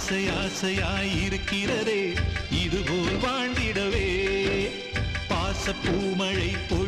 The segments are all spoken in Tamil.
ஆசை ஆசையாயிருக்கிறதே இதுபோல் வாழ்ந்திடவே. பாச பூமழை போ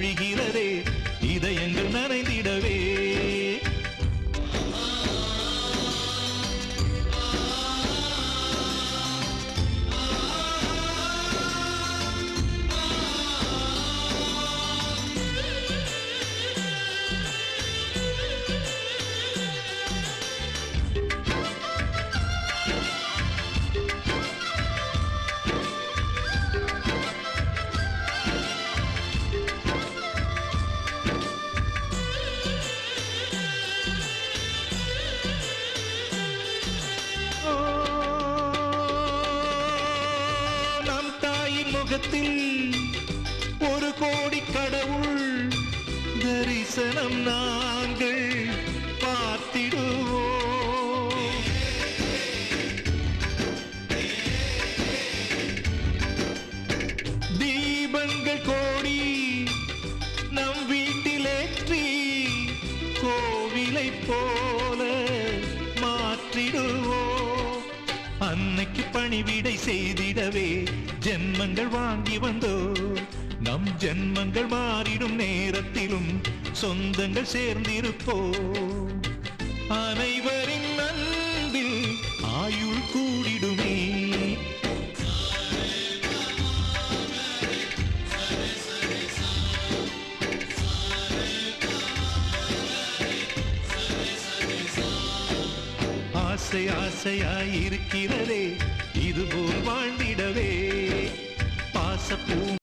தாயின் ஒரு கோடி கடவுள் தரிசனம் நாங்கள் பார்த்திடுவோம். தீபங்கள் கோடி நம் வீட்டிலேற்றி கோவிலை போல அன்னைக்கு பணிவிடை செய்திடவே ஜென்மங்கள் வாங்கி வந்தோ. நம் ஜென்மங்கள் மாறிடும் நேரத்திலும் சொந்தங்கள் சேர்ந்திருப்போ அனைவரின் ஆசை ஆசையாய் இருக்கிறதே இதுபோல் வாழ்ந்திடவே. பாசப்பூ